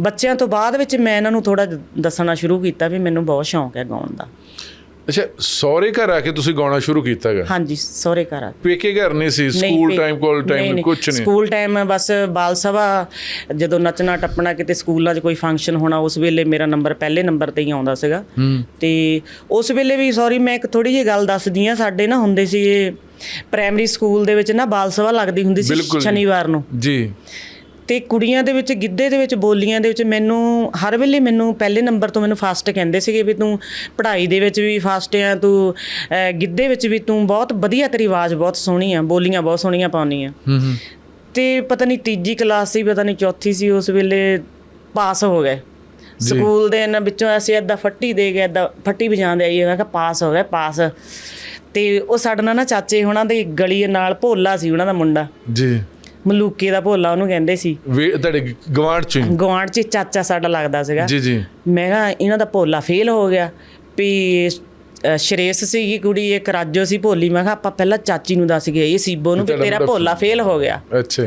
ਬੱਚਿਆਂ ਤੋਂ ਬਾਅਦ ਵਿੱਚ ਮੈਂ ਇਹਨਾਂ ਨੂੰ ਥੋੜਾ ਦੱਸਣਾ ਸ਼ੁਰੂ ਕੀਤਾ ਵੀ ਮੈਨੂੰ ਬਹੁਤ ਸ਼ੌਂਕ ਹੈ ਗਾਉਣ ਦਾ। ਅੱਛਾ ਸਹੁਰੇ ਘਰ ਆ ਕੇ ਤੁਸੀਂ ਗਾਉਣਾ ਸ਼ੁਰੂ ਕੀਤਾਗਾ ਹਾਂਜੀ ਸਹੁਰੇ ਘਰ ਆ ਪੇਕੇ ਘਰ ਨਹੀਂ ਸੀ ਸਕੂਲ ਟਾਈਮ ਕਾਲ ਟਾਈਮ। ਕੁਝ ਨਹੀਂ। ਸਕੂਲ ਟਾਈਮ ਬਸ ਬਾਲ ਸਭਾ ਜਦੋਂ ਨੱਚਣਾ ਟੱਪਣਾ ਕਿਤੇ ਸਕੂਲਾਂ 'ਚ ਕੋਈ ਫੰਕਸ਼ਨ ਹੋਣਾ ਉਸ ਵੇਲੇ ਮੇਰਾ ਨੰਬਰ ਪਹਿਲੇ ਨੰਬਰ ਤੇ ਹੀ ਆਉਂਦਾ ਸੀਗਾ। ਤੇ ਉਸ ਵੇਲੇ ਵੀ ਸੌਰੀ ਮੈਂ ਇੱਕ ਥੋੜੀ ਜਿਹੀ ਗੱਲ ਦੱਸਦੀ ਆ ਸਾਡੇ ਨਾ ਹੁੰਦੇ ਸੀ ਪ੍ਰਾਇਮਰੀ ਸਕੂਲ ਦੇ ਵਿੱਚ ਨਾ ਬਾਲ ਸਭਾ ਲੱਗਦੀ ਹੁੰਦੀ ਸੀ। ਸ਼ਨੀਵਾਰ ਨੂੰ। ਜੀ। ਤੇ ਕੁੜੀਆਂ ਦੇ ਵਿੱਚ ਗਿੱਧੇ ਦੇ ਵਿੱਚ ਬੋਲੀਆਂ ਦੇ ਵਿੱਚ ਮੈਨੂੰ ਹਰ ਵੇਲੇ ਮੈਨੂੰ ਪਹਿਲੇ ਨੰਬਰ ਤੋਂ ਮੈਨੂੰ ਫਸਟ ਕਹਿੰਦੇ ਸੀਗੇ ਵੀ ਤੂੰ ਪੜ੍ਹਾਈ ਦੇ ਵਿੱਚ ਵੀ ਫਸਟ ਆ ਤੂੰ ਗਿੱਧੇ ਵਿੱਚ ਵੀ ਤੂੰ ਬਹੁਤ ਵਧੀਆ ਤੇਰੀ ਆਵਾਜ਼ ਬਹੁਤ ਸੋਹਣੀ ਆ ਬੋਲੀਆਂ ਬਹੁਤ ਸੋਹਣੀਆਂ ਪਾਉਣੀ ਆ। ਹੂੰ ਹੂੰ। ਤੇ ਪਤਾ ਨਹੀਂ ਤੀਜੀ ਕਲਾਸ ਸੀ ਪਤਾ ਨਹੀਂ ਚੌਥੀ ਸੀ ਉਸ ਵੇਲੇ ਪਾਸ ਹੋ ਗਏ। ਸਕੂਲ ਦੇ ਇਹਨਾਂ ਵਿੱਚੋਂ ਅਸੀਂ ਏਦਾਂ ਫੱਟੀ ਦੇ ਗਏ ਏਦਾਂ ਫੱਟੀ ਵਜਾਉਂਦੇ ਆਈਏ ਮੈਂ ਕਿਹਾ ਪਾਸ ਹੋ ਗਏ ਪਾਸ। ਤੇ ਉਹ ਸਾਡੇ ਨਾਲ ਨਾ ਚਾਚੇ ਉਹਨਾਂ ਦੀ ਗਲੀ ਨਾਲ ਭੋਲਾ ਸੀ ਉਹਨਾਂ ਦਾ ਮੁੰਡਾ। ਜੀ। ਮਲੂਕੇ ਦਾ ਭੋਲਾ ਉਹਨੂੰ ਕਹਿੰਦੇ ਸੀ। ਵੇ ਤੁਹਾਡੇ ਗਵਾਂਢ ਚ ਹੀ? ਗਵਾਂਢ 'ਚ ਚਾਚਾ ਸਾਡਾ ਲੱਗਦਾ ਸੀਗਾ। ਜੀ ਜੀ। ਮੈਂ ਕਿਹਾ ਇਹਨਾਂ ਦਾ ਭੋਲਾ ਫੇਲ ਹੋ ਗਿਆ। ਵੀ ਅ, ਸ਼ਰੇਸ਼ ਸੀਗੀ ਕੁੜੀ ਇੱਕ ਰਾਜੋ ਸੀ ਭੋਲੀ। ਮੈਂ ਕਿਹਾ ਆਪਾਂ ਪਹਿਲਾਂ ਚਾਚੀ ਨੂੰ ਦੱਸ ਗਏ ਇਹ ਸੀਬੋ ਨੂੰ ਵੀ ਤੁਹਾਡਾ ਤੇਰਾ ਮੁੰਡਾ ਭੋਲਾ ਫੇਲ ਹੋ ਗਿਆ। ਅੱਛਾ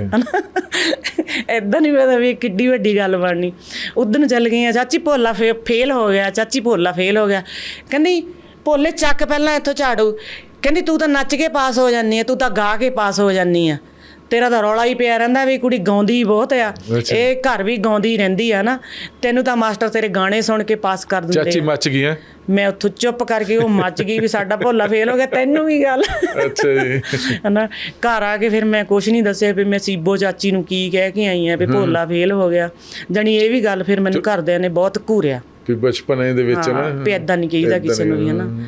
ਐਦਾਂ ਨਹੀਂ ਪਤਾ ਵੀ ਇਹ ਕਿੱਡੀ ਵੱਡੀ ਗੱਲ ਬਣਨੀ। ਉਦੋਂ ਚੱਲ ਗਈਆਂ ਚਾਚੀ ਭੋਲਾ ਫੇਲ ਹੋ ਗਿਆ ਚਾਚੀ ਭੋਲਾ ਫੇਲ ਹੋ ਗਿਆ। ਕਹਿੰਦੀ ਭੋਲੇ ਚੱਕ ਪਹਿਲਾਂ ਇੱਥੋਂ ਝਾੜੂ। ਕਹਿੰਦੀ ਤੂੰ ਤਾਂ ਨੱਚ ਕੇ ਪਾਸ ਹੋ ਜਾਨੀ ਆ ਤੂੰ ਤਾਂ ਗਾ ਕੇ ਪਾਸ ਹੋ ਜਾਨੀ ਆ। ਤੇਰਾ ਤਾਂ ਰੌਲਾ ਹੀ ਪਿਆ ਰਹਿੰਦਾ ਵੀ ਕੁੜੀ ਗਾਉਂਦੀ ਬਹੁਤ ਆ। ਇਹ ਘਰ ਵੀ ਗਾਉਂਦੀ ਰਹਿੰਦੀ ਆ ਨਾ। ਤੈਨੂੰ ਤਾਂ ਮਾਸਟਰ ਤੇਰੇ ਗਾਣੇ ਸੁਣ ਕੇ ਪਾਸ ਕਰ ਦਿੰਦੇ ਚਾਚੀ। ਮੱਚ ਗਈ ਹੈ ਮੈਂ ਉੱਥੋਂ ਚੁੱਪ ਕਰਕੇ ਉਹ ਮੱਚ ਗਈ ਵੀ ਸਾਡਾ ਭੋਲਾ ਫੇਲ ਹੋ ਗਿਆ ਤੈਨੂੰ ਵੀ ਗੱਲ? ਅੱਛਾ ਜੀ। ਹਨਾ ਘਰ ਆ ਕੇ ਫਿਰ ਮੈਂ ਕੁਛ ਨਹੀਂ ਦੱਸਿਆ ਵੀ ਮੈਂ ਸੀਬੋ ਚਾਚੀ ਨੂੰ ਕੀ ਕਹਿ ਕੇ ਆਈ ਆ ਵੀ ਭੋਲਾ ਫੇਲ ਹੋ ਗਿਆ। ਜਾਣੀ ਇਹ ਵੀ ਗੱਲ ਫਿਰ ਮੈਨੂੰ ਘਰਦਿਆਂ ਨੇ ਬਹੁਤ ਘੂਰਿਆ। ਕਿ ਬਚਪਨ ਦੇ ਵਿੱਚ ਨਾ। ਵੀ ਨਹੀਂ ਕਹੀਦਾ ਕਿਸੇ ਨੂੰ ਵੀ ਹਨਾ।